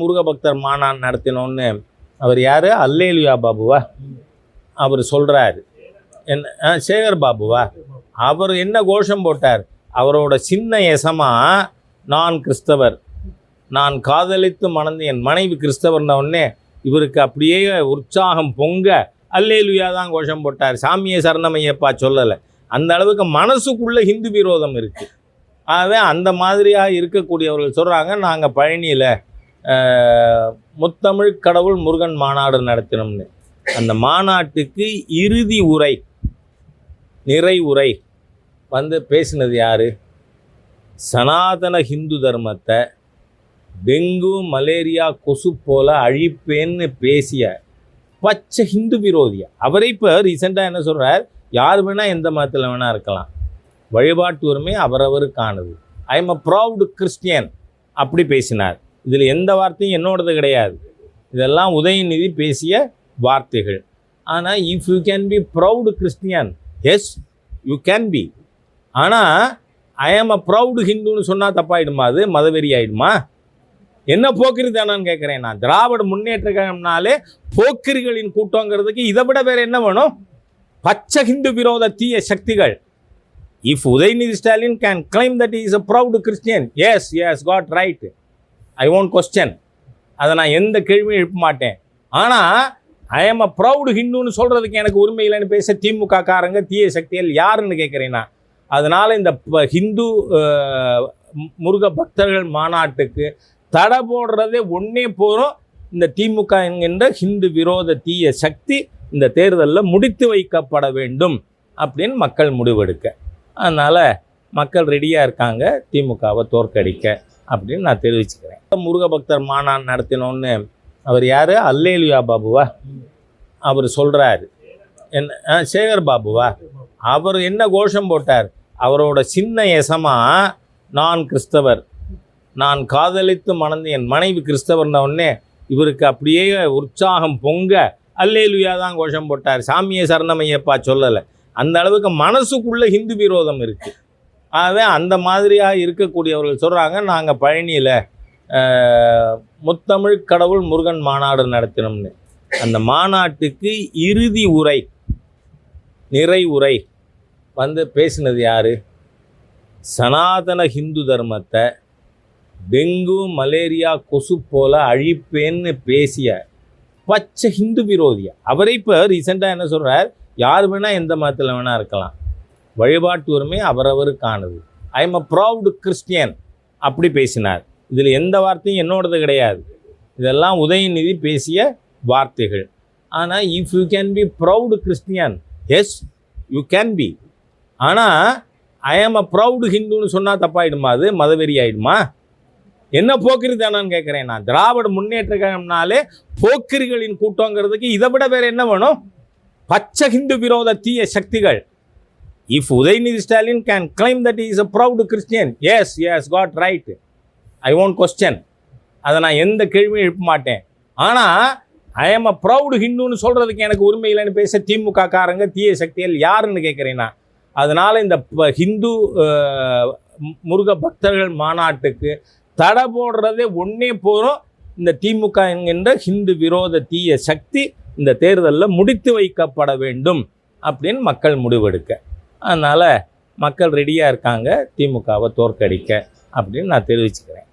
முருக பக்தர் மாநாடு நடத்தினோன்னு அவர் யார்? அல்லேலியா பாபுவா? அவர் சொல்கிறாரு என்ன சேகர் பாபுவா? அவர் என்ன கோஷம் போட்டார்? அவரோட சின்ன எசமா நான் கிறிஸ்தவர். நான் காதலித்து மணந்து என் மனைவி கிறிஸ்தவர்னவுடனே இவருக்கு அப்படியே உற்சாகம் பொங்க அல்லேலுயா தான் கோஷம் போட்டார். சாமியை சரணமையப்பா சொல்லலை. அந்த அளவுக்கு மனசுக்குள்ளே ஹிந்து விரோதம் இருக்குது ஆகவே அந்த மாதிரியாக இருக்கக்கூடியவர்கள் சொல்கிறாங்க நாங்கள் பழனியில் முத்தமிழ் கடவுள் முருகன் மாநாடு நடத்தினோம்னு. அந்த மாநாட்டுக்கு இறுதி உரை நிறை உரை வந்து பேசினது யார்? சனாதன ஹிந்து தர்மத்தை டெங்கு மலேரியா கொசு போல அழிப்பேன்னு பேசிய பச்சை ஹிந்து விரோதியா. அவரை இப்போ ரீசெண்டாக என்ன சொல்கிறார் யார் வேணால் எந்த மதத்தில் வேணால் இருக்கலாம். வழிபாட்டு உரிமை அவரவருக்கானது I am a proud Christian அப்படி பேசினார். இதில் எந்த வார்த்தையும் என்னோடது கிடையாது. இதெல்லாம் உதயநிதி பேசிய வார்த்தைகள். ஆனால் if you can be proud Christian yes you can be ஆனால் ஐ ஆம் அ ப்ரௌடு ஹிந்துன்னு சொன்னால் தப்பாயிடுமா அது? மதவெறி ஆயிடுமா என்ன போக்கிரி தானான்னு கேட்குறேன் நான். திராவிட முன்னேற்ற கழகம்னாலே போக்கிரிகளின் கூட்டங்கிறதுக்கு இதை விட வேறு என்ன வேணும்? பச்சை ஹிந்து விரோத தீய சக்திகள். If Udhayanidhi Stalin can claim that is a proud Christian yes yes God right I won't question அதை நான் எந்த கேள்வியும் எழுப்ப மாட்டேன். ஆனால் ஐ எம் அ ப்ரௌடு ஹிந்துன்னு சொல்கிறதுக்கு எனக்கு உரிமை இல்லைன்னு பேச திமுக காரங்க தீய சக்திகள் யாருன்னு கேட்குறேன்னா அதனால் இந்த ப- ஹிந்து முருக பக்தர்கள் மாநாட்டுக்கு தடை போடுறதே ஒன்றே போகிறோம் இந்த திமுக என்கின்ற ஹிந்து விரோத தீய சக்தி இந்த தேர்தலில் முடித்து வைக்கப்பட வேண்டும் அப்படின்னு மக்கள் முடிவெடுக்க. அதனால் மக்கள் ரெடியாக இருக்காங்க திமுகவை தோற்கடிக்க. அப்படின்னு நான் தெரிவிச்சுக்கிறேன். முருக பக்தர் மாநாடு நடத்தினோன்னு அவர் யார்? அல்லேலியா பாபுவா? அவர் சொல்கிறாரு என்ன சேகர் பாபுவா? அவர் என்ன கோஷம் போட்டார்? அவரோட சின்ன எசமா நான் கிறிஸ்தவர் நான் காதலித்து மணந்து என் மனைவி கிறிஸ்தவர்ன உடனே இவருக்கு அப்படியே உற்சாகம் பொங்க அல்லேலுயா தான் கோஷம் போட்டார். சாமியை சரணமையப்பா சொல்லலை. அந்த அளவுக்கு மனசுக்குள்ளே ஹிந்து விரோதம் இருக்குது ஆகவே அந்த மாதிரியாக இருக்கக்கூடியவர்கள் சொல்கிறாங்க நாங்கள் பழனியில் முத்தமிழ் கடவுள் முருகன் மாநாடு நடத்தினோம்னு. அந்த மாநாட்டுக்கு இறுதி உரை நிறை உரை வந்து பேசினது யார்? சனாதன ஹிந்து தர்மத்தை டெங்கு மலேரியா கொசு போல அழிப்பேன்னு பேசிய பச்சை ஹிந்து விரோதியா? அவரே இப்போ ரீசெண்டாக என்ன சொல்கிறார் யார் வேணால் எந்த மதத்தில் வேணால் இருக்கலாம். வழிபாட்டு உரிமை அவரவருக்கானது. I am a proud Christian அப்படி பேசினார். இதில் எந்த வார்த்தையும் என்னோடது கிடையாது. இதெல்லாம் உதயநிதி பேசிய வார்த்தைகள். ஆனால் if you can be proud Christian yes you can be ஆனால் ஐ ஆம் அ ப்ரௌடு ஹிந்துன்னு சொன்னால் தப்பாயிடுமா அது? மதவெறி ஆயிடுமா என்ன போக்கிரி கேட்குறேன் நான். திராவிட முன்னேற்ற கழகம்னாலே போக்கிரிகளின் கூட்டங்கிறதுக்கு இதை விட வேறு என்ன வேணும்? பச்சை ஹிந்து விரோத தீய சக்திகள். If Udhayanidhi Stalin can claim that is a proud Christian yes yes God right I won't question அதை நான் எந்த கேள்வியும் எழுப்ப மாட்டேன். ஆனால் ஐ எம் அ ப்ரௌடு ஹிந்துன்னு சொல்கிறதுக்கு எனக்கு உரிமை இல்லைன்னு பேச திமுக காரங்க தீய சக்திகள் யாருன்னு கேட்குறேன் நான். அதனால் இந்த ப- ஹிந்து மு- முருக பக்தர்கள் மாநாட்டுக்கு தடை போடுறதே ஒன்றே போகிறோம் இந்த திமுக என்கின்ற ஹிந்து விரோத தீய சக்தி இந்த தேர்தலில் முடித்து வைக்கப்பட வேண்டும் அப்படின்னு மக்கள் முடிவெடுக்க. அதனால் மக்கள் ரெடியாக இருக்காங்க. திமுகவை தோற்கடிக்க அப்படின்னு நான் தெரிவிச்சுக்கிறேன்.